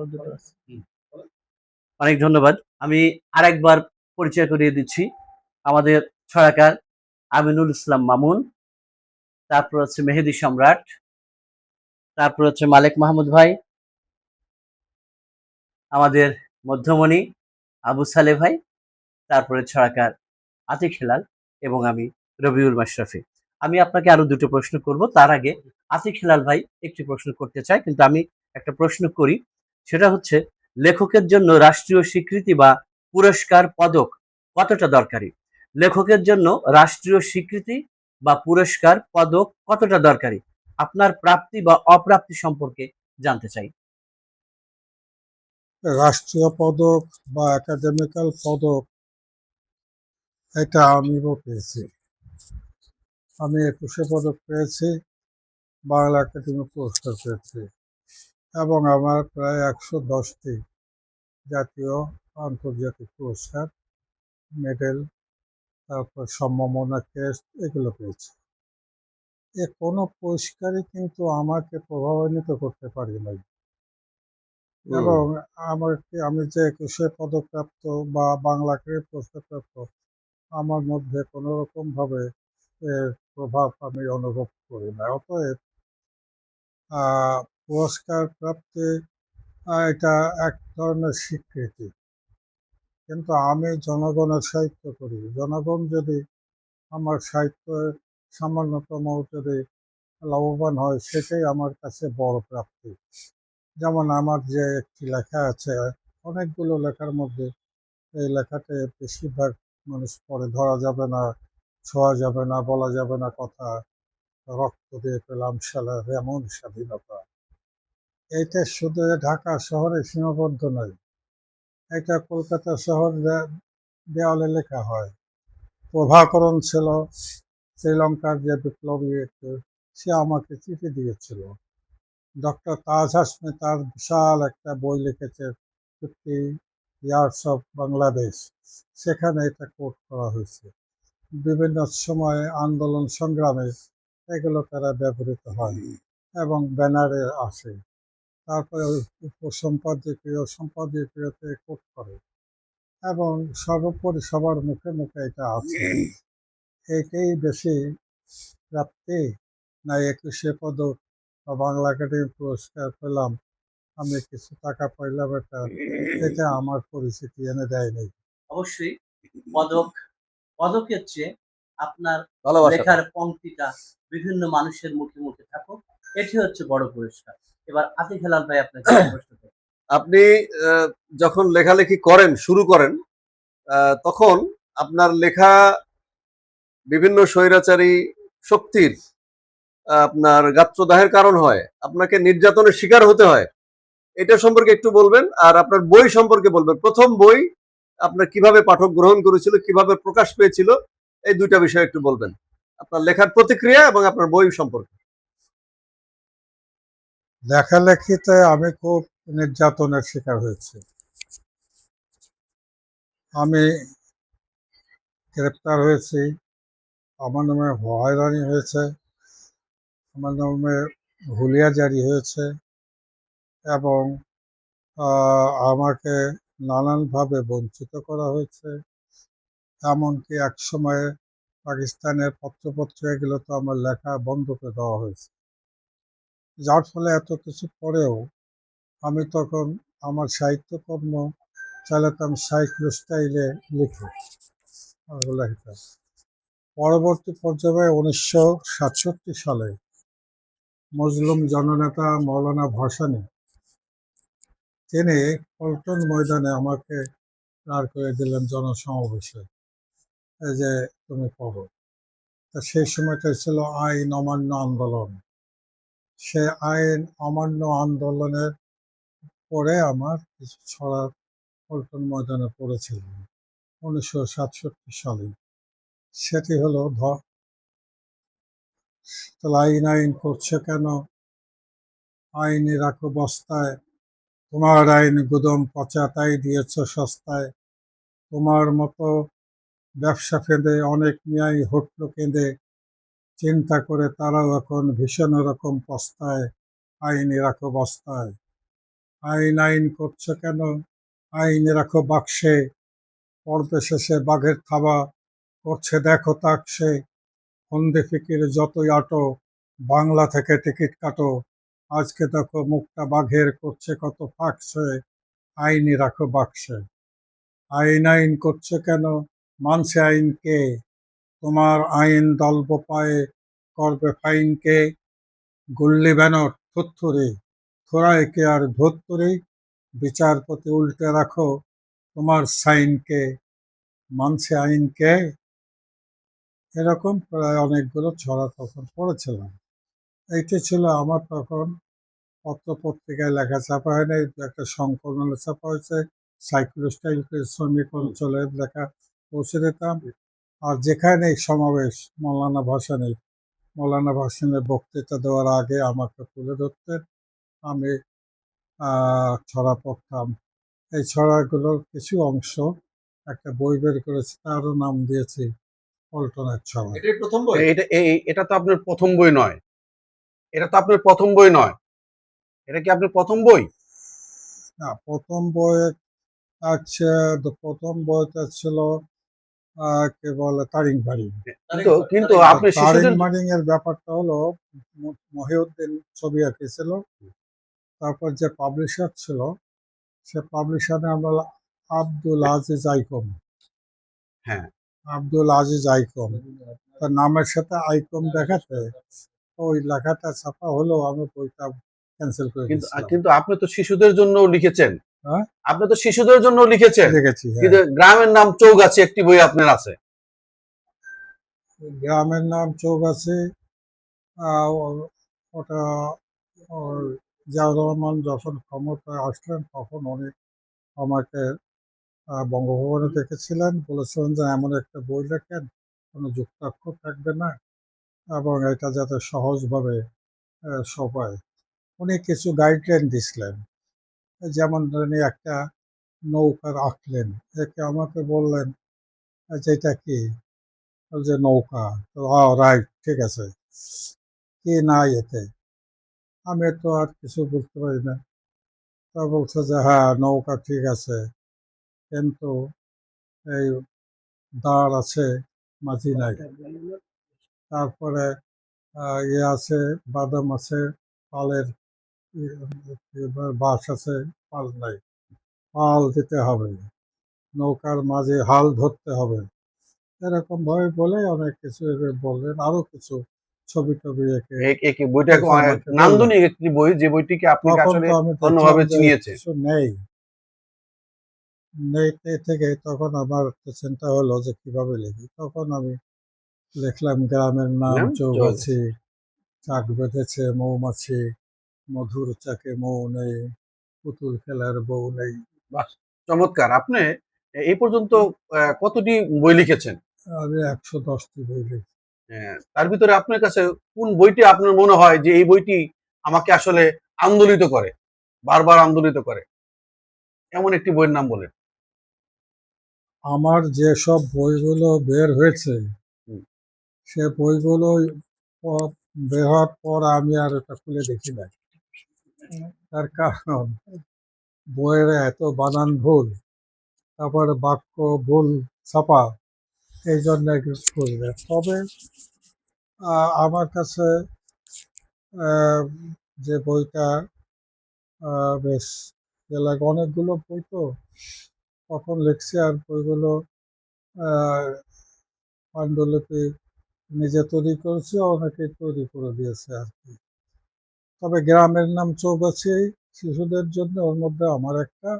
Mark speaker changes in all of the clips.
Speaker 1: আরও দুটো আছে। অনেক ধন্যবাদ। আমি আরেকবার পরিচয় করিয়ে দিচ্ছি। আমাদের ছড়াকার আমিনুল ইসলাম মামুন তারপর হচ্ছে মেহেদি সম্রাট তারপর হচ্ছে মালিক মাহমুদ ভাই আমাদের মধ্যমণি আবু সালে ভাই তারপরে ছড়াকার আতিক হেলাল এবং আমি রবিউল মাশরাফি। আমি আপনাকে আরও দুটো প্রশ্ন করব। তার আগে আতিক হেলাল ভাই একটি প্রশ্ন করতে চাই কিন্তু আমি একটা প্রশ্ন করি। সেটা হচ্ছে লেখকের জন্য রাষ্ট্রীয় স্বীকৃতি বা পুরস্কার পদক কতটা দরকারি? লেখকের জন্য রাষ্ট্রীয় স্বীকৃতি বা পুরস্কার পদক কতটা দরকারি? আপনার প্রাপ্তি বা অপ্রাপ্তি সম্পর্কে জানতে চাই।
Speaker 2: রাষ্ট্রীয় পদক বা একাডেমিক্যাল পদক, এটা আমিও পেয়েছি। আমি একুশে পদক পেয়েছি, বাংলা একাডেমি পুরস্কার পেয়েছি। এবং আমার প্রায় একশো দশটি জাতীয় আন্তর্জাতিক পুরস্কার মেডেল তারপর সম্ভাবনা টেস্ট এগুলো পেয়েছি। এ কোনো পুরস্কারই কিন্তু আমাকে প্রভাবান্বিত করতে পারি নাই। এবং আমাকে আমি যে একুশে পদকপ্রাপ্ত বা বাংলা ক্রেডিট পুরস্কারপ্রাপ্ত আমার মধ্যে কোনো রকম ভাবে এর প্রভাব আমি অনুভব করি না। অতএব পুরস্কার প্রাপ্তি এটা এক ধরনের স্বীকৃতি। কিন্তু আমি জনগণের সাহিত্য করি। জনগণ যদি আমার সাহিত্যের সামান্যতম যদি লাভবান হয়, সেটাই আমার কাছে বড় প্রাপ্তি। যেমন আমার যে একটি লেখা আছে, অনেকগুলো লেখার মধ্যে এই লেখাতে বেশিরভাগ মানুষ পরে ধরা যাবে না, ছোঁয়া যাবে না, বলা যাবে না কথা। রক্ত দিয়ে পেলাম সালা এমন স্বাধীনতা। এইটা শুধু ঢাকা শহরে সীমাবদ্ধ নয়, এটা কলকাতা শহর দেওয়ালে লেখা হয়। প্রভাকরণ ছিল, শ্রীলঙ্কার যে বিপ্লবী একটু, সে আমাকে চিঠি দিয়েছিল। ডক্টর তাজ হাসমি তার বিশাল একটা বই লিখেছে, ফিফটি ইয়ার্স অফ বাংলাদেশ। সেখানে এটা কোট করা হয়েছে। বিভিন্ন সময়ে আন্দোলন সংগ্রামে এগুলো তারা ব্যবহৃত হয় এবং ব্যানারে আসে। তারপরে উপসম্পাদকীয় সম্পাদকীয়তে কোট করে। এবং সর্বোপরি সবার মুখে মুখে এটা আছে। একেই বেশি প্রাপ্তি না একুশে পদক বা বাংলা একাডেমি পুরস্কার পেলাম আমি কিছু টাকা পাইলাম এটা এটা আমার পরিস্থিতি এনে দেয়নি।
Speaker 1: অবশ্যই পদক পদকের চেয়ে আপনার লেখার পংক্তিটা বিভিন্ন মানুষের মুখে মুখে থাকুক এটি হচ্ছে বড় পুরস্কার। এবার আতিক হেলাল ভাই আপনাকে।
Speaker 3: আপনি যখন লেখালেখি করেন শুরু করেন তখন আপনার লেখা বিভিন্ন স্বৈরাচারী শক্তির আপনার গাত্রদাহের কারণ হয় আপনাকে নির্যাতনের শিকার হতে হয়। এটা সম্পর্কে একটু বলবেন আর আপনার বই সম্পর্কে বলবেন। প্রথম বই আপনার কীভাবে পাঠক গ্রহণ করেছিল কীভাবে প্রকাশ পেয়েছিল এই দুইটা বিষয় একটু বলবেন। আপনার লেখার প্রতিক্রিয়া এবং আপনার বই সম্পর্কে।
Speaker 2: লেখালেখিতে আমি খুব নির্যাতনের শিকার হয়েছি। আমি গ্রেপ্তার হয়েছি। আমার নামে হয়রানি হয়েছে। আমার নামে হুলিয়া জারি হয়েছে এবং আমাকে নানানভাবে বঞ্চিত করা হয়েছে। এমনকি এক সময়ে পাকিস্তানের পত্রপত্র তো আমার লেখা বন্ধ করে দেওয়া হয়েছে। যার ফলে এত কিছু পরেও আমি তখন আমার সাহিত্যকর্ম চালাতাম সাইক্লো স্টাইলে লিখে পরবর্তী পর্যায়ে উনিশশো সাতষট্টি সালে মজলুম জননেতা মৌলানা ভাসানী, তিনি পল্টন ময়দানে আমাকে দাঁড় করে দিলেন জনসমাবেশে। যে তুমি পড়ো। তা সেই সময়টা ছিল আইন অমান্য আন্দোলন। সে আইন অমান্য আন্দোলনের পরে আমার কিছু ছড়া পল্টন ময়দানে পড়েছিল উনিশশো সাতষট্টি সালে। সেটি হলো, ধ তাহলে আইন আইন করছে কেন? আইনি রাখো বস্তায় তোমার আইন গুদম পচা তাই দিয়েছ সস্তায়। তোমার মতো ব্যবসা ফেঁদে অনেক মিয়াই হটলো কেঁদে চিন্তা করে তারাও এখন ভীষণ রকম পস্তায়, আইনি রাখো বস্তায় আইন আইন করছ কেন? আইন রাখো বাক্সে পর্বে শেষে বাঘের থাবা করছে, দেখো তাকসে ফন্দে ফিকির যতই আটো, বাংলা থেকে টিকিট কাটো। আজকে দেখো মুখটা বাঘের করছে, কত ফাঁকছে আইনি রাখো বাক্সে। আইন আইন করছে কেন? মানছে আইনকে তোমার আইন দল্প পায়ে করবে ফাইনকে। গুল্লি ব্যানর থুত্থুরি থোড়াইকে আর ধুত্তুরি? বিচারপতি উল্টে রাখো, তোমার সাইনকে। মানছে আইনকে? এরকম প্রায় অনেকগুলো ছড়া তখন পড়েছিলাম। এইটি ছিল আমার তখন পত্র পত্রিকায় লেখা ছাপা হয়নি, একটা সংকলনে ছাপা হয়েছে সাইক্লোস্টাইল শ্রমিক অঞ্চলের লেখা পৌঁছে দিতাম। আর যেখানে সমাবেশ মৌলানা ভাসানের মৌলানা ভাসানের বক্তৃতা দেওয়ার আগে আমাকে তুলে ধরতেন। আমি ছড়া পড়তাম। এই ছড়াগুলোর কিছু অংশ একটা বই বের করেছি তারও নাম দিয়েছি পল্টনের ছড়া।
Speaker 3: এটাই প্রথম বই?
Speaker 4: এটা এই- এটা তো আপনার প্রথম বই নয়। এটা তো আপনার প্রথম বই নয়। এটা কি আপনার প্রথম বই?
Speaker 2: না প্রথম বইয়ে আছে প্রথম বইটা ছিল কি বলে তারিং বাড়ি
Speaker 4: কিন্তু কিন্তু আপনি
Speaker 2: তারিং মারিং এর ব্যাপারটা হলো মহিউদ্দিন ছবি আঁকিয়েছিল তারপর যে পাবলিশার ছিল সে পাবলিশারে আমরা আব্দুল আজিজ আইকম
Speaker 4: হ্যাঁ।
Speaker 2: আব্দুল আজিজ আইকম তার নামের সাথে আইকম দেখাতে ওই লেখাটা ছাপা হলো আমি বইটা ক্যান্সেল করে
Speaker 4: কিন্তু আপনি তো শিশুদের জন্য লিখেছেন।
Speaker 2: হ্যাঁ?
Speaker 4: আপনি তো শিশুদের জন্য লিখেছেন।
Speaker 2: হ্যাঁ।
Speaker 4: কিন্তু গ্রামের নাম চৌগাছি একটি বই আপনার আছে।
Speaker 2: গ্রামের নাম চৌগাছি ওটা জিয়াউর রহমান যখন ক্ষমতায় আসলেন তখন উনি আমাকে বঙ্গভবনে দেখেছিলেন। বলেছিলেন যে এমন একটা বই লেখেন কোনো যুক্তাক্ষর থাকবে না এবং এটা যাতে সহজভাবে সবাই। উনি কিছু গাইডলাইন দিছিলেন। যেমন ধরেন একটা নৌকা আঁকলেন, একে আমাকে বললেন যে এটা কি? যে, নৌকা। তো রাইট ঠিক আছে। কি নাই এতে? আমি তো আর কিছু বুঝতে পারি না। তা বলছে যে হ্যাঁ নৌকা ঠিক আছে, কিন্তু এই দাঁড় আছে মাঝি নাই। তারপরে ইয়ে আছে, বাদাম আছে, পালের বাঁশ আছে পাল নাই। পাল দিতে হবে। নৌকার মাঝে হাল ধরতে হবে। এরকম ভাবে বলে অনেক কিছু বললেন আরও কিছু ছবি টবি এঁকে
Speaker 4: বইটা। নান্দনিক একটি বই যে বইটিকে আসলে অন্যভাবে চিনিয়েছে।
Speaker 2: নেই। নেই থেকে তখন আমার চিন্তা হলো যে কীভাবে লিখি। তখন আমি লিখলাম গ্রামের নাম
Speaker 4: নাম
Speaker 2: চৌগাছি চাক বেঁধেছে মৌমাছি মধুর চাকে মৌ নেই পুতুল খেলার বউ নেই।
Speaker 4: চমৎকার। আপনি এই পর্যন্ত কতটি বই লিখেছেন?
Speaker 2: আমি একশো দশটি বই লিখেছি।
Speaker 4: আহ, তার ভিতরে আপনার কাছে কোন বইটি আপনার মনে হয় যে এই বইটি আমাকে আসলে আন্দোলিত করে বারবার আন্দোলিত করে? এমন একটি বইয়ের নাম বলেন।
Speaker 2: আমার যেসব বইগুলো বের হয়েছে সে বইগুলো বের হওয়ার পর আমি আর ওটা খুলে দেখি নাই। তার কারণ। বইয়ের এত বানান ভুল, তারপরে বাক্য ভুল ছাপা এই জন্য কিছু করি না তবে আমার কাছে যে বইটা বেশ লাগে। অনেকগুলো বই তো, তখন লিখছি আর বইগুলো পাণ্ডুলিপি নিজে তৈরি করেছি অনেকে তৈরি করে দিয়েছে আর কি। তবে গ্রামের নাম চৌগাছি শিশুদের জন্য ওর মধ্যে আমার একটা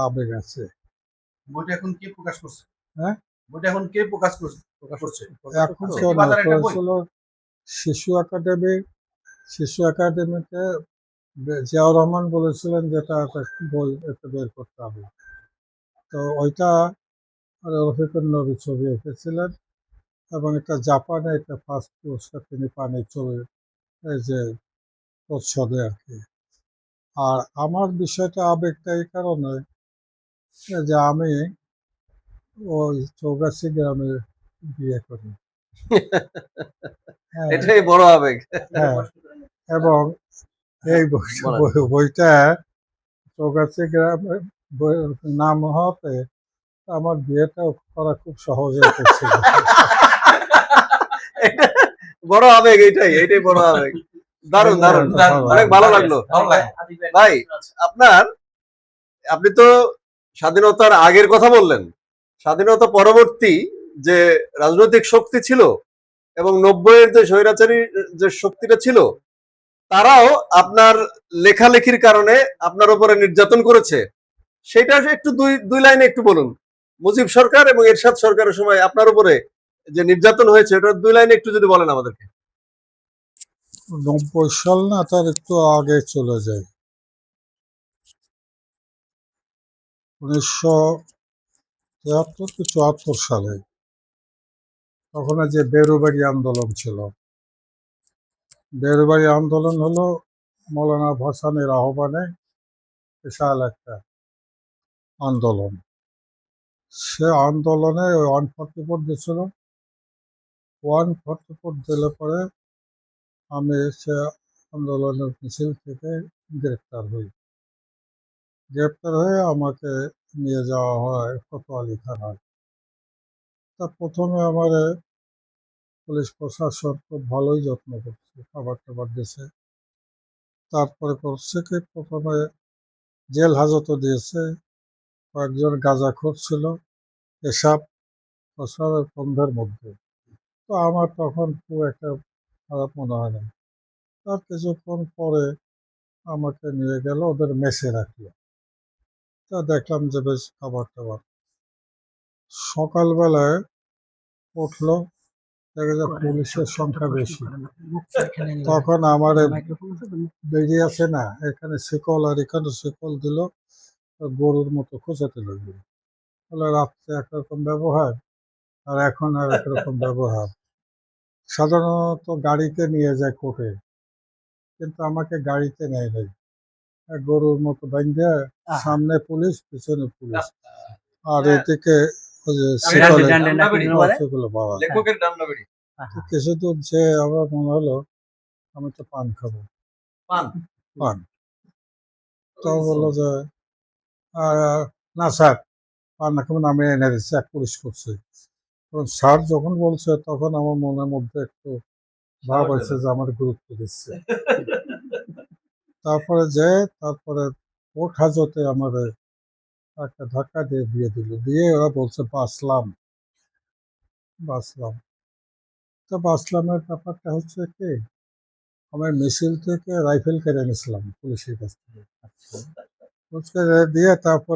Speaker 2: আবেগ আছে।
Speaker 4: বইটা এখন কে প্রকাশ করছে?
Speaker 2: হ্যাঁ?
Speaker 4: বইটা এখন কে প্রকাশ করছে? প্রকাশ
Speaker 2: এখন
Speaker 4: একটা?
Speaker 2: করেছিল শিশু একাডেমি। শিশু একাডেমিতে জিয়াউর রহমান বলেছিলেন যেটা একটা বই একটা বের করতে হবে। তো ওইটা রফিকুল নবী ছবি এঁকেছিলেন এবং এটা জাপানে এটা ফার্স্ট পুরস্কার তিনি পান এই ছবি এই যে প্রচ্ছদে আর কি আর আমার বিষয়টা আবেগটা এই কারণে যে আমি ওই চৌগাছি গ্রামে বিয়ে করি। হ্যাঁ,
Speaker 3: এটাই বড় আবেগ।
Speaker 2: হ্যাঁ। এবং এই বই- বইটা চৌগাছি গ্রামে নাম হতে আমার বিয়েটা করা খুব সহজ হয়ে পড়ছিল।
Speaker 3: এটা বড় আবেগ এইটাই এইটাই বড় আবেগ। দারুণ দারুণ। অনেক ভালো লাগল। ভাই আপনার আপনি তো স্বাধীনতার আগের কথা বললেন। স্বাধীনতা পরবর্তী যে রাজনৈতিক শক্তি ছিল এবং নব্বইয়ের যে স্বৈরাচারী যে শক্তিটা ছিল তারাও আপনার লেখালেখির কারণে আপনার উপরে নির্যাতন করেছে। সেটা একটু দুই দুই লাইনে একটু বলুন। মুজিব সরকার এবং এরশাদ সরকারের সময় আপনার উপরে যে নির্যাতন হয়েছে, এটা দুই লাইনে একটু যদি বলেন আমাদেরকে।
Speaker 2: নব্বই সাল না, তার একটু আগে চলে যায়। উনিশশো তিয়াত্তর কি চুয়াত্তর সালে তখন যে বেরুবাড়ি আন্দোলন ছিল। বেরুবাড়ি আন্দোলন হলো মৌলানা ভাসানের আহ্বানে বিশাল একটা আন্দোলন। সে আন্দোলনে ওয়ান ফর্টি ফোর দিয়েছিল ওয়ান ফর্টি ফোর দিলে পরে আমি সে আন্দোলনের মিছিল থেকে গ্রেপ্তার হই। গ্রেপ্তার হয়ে আমাকে নিয়ে যাওয়া হয় কোতোয়ালি থানায় তা প্রথমে আমার পুলিশ প্রশাসন খুব ভালোই যত্ন করছে, খাবার টাবার দিয়েছে তারপরে করছে কি, প্রথমে জেল হাজতও দিয়েছে, কয়েকজন গাঁজাখোর ছিল এসব প্রসারের বন্ধের মধ্যে। তো আমার তখন খুব একটা খারাপ মনে হয় না। তার কিছুক্ষণ পরে আমাকে নিয়ে গেল, ওদের মেসে রাখল। তা দেখলাম যে বেশ খাবার টাবার সকালবেলায় উঠল, দেখা যায় পুলিশের সংখ্যা বেশি। তখন আমার বেরিয়ে আছে না, এখানে শিকল আর এখানে শিকল দিল গরুর মতো খোঁচাতে লাগল। বলে, রাত্রে একরকম ব্যবহার? আর এখন আর একরকম ব্যবহার। সাধারণত গাড়িতে নিয়ে যায় কোর্টে কিন্তু আমাকে গাড়িতে নেয় নাই। গরুর মতো বাইন্ধে সামনে পুলিশ পিছনে পুলিশ। আর এদিকে ওই যে আমার মনে হলো আমি তো পান খাব।
Speaker 3: পান?
Speaker 2: পান। তো বলল যে না স্যার পান না খাবেন আমি এনে দিচ্ছি এক পুলিশ করছে। স্যার যখন বলছে তখন আমার মনের মধ্যে একটু ভাব হয়েছে যে আমার গুরুত্ব দিচ্ছে। তারপরে যে তারপরে কোর্ট হাজতে আমাদের একটা ধাক্কা দিয়ে দিয়ে দিল। দিয়ে ওরা বলছে বাসলাম বাসলাম তো বাসলামের ব্যাপারটা হচ্ছে কি আমার মিছিল থেকে রাইফেল কেড়ে নিয়েছিলাম পুলিশের কাছ থেকে। পুলিশকে দিয়ে তারপর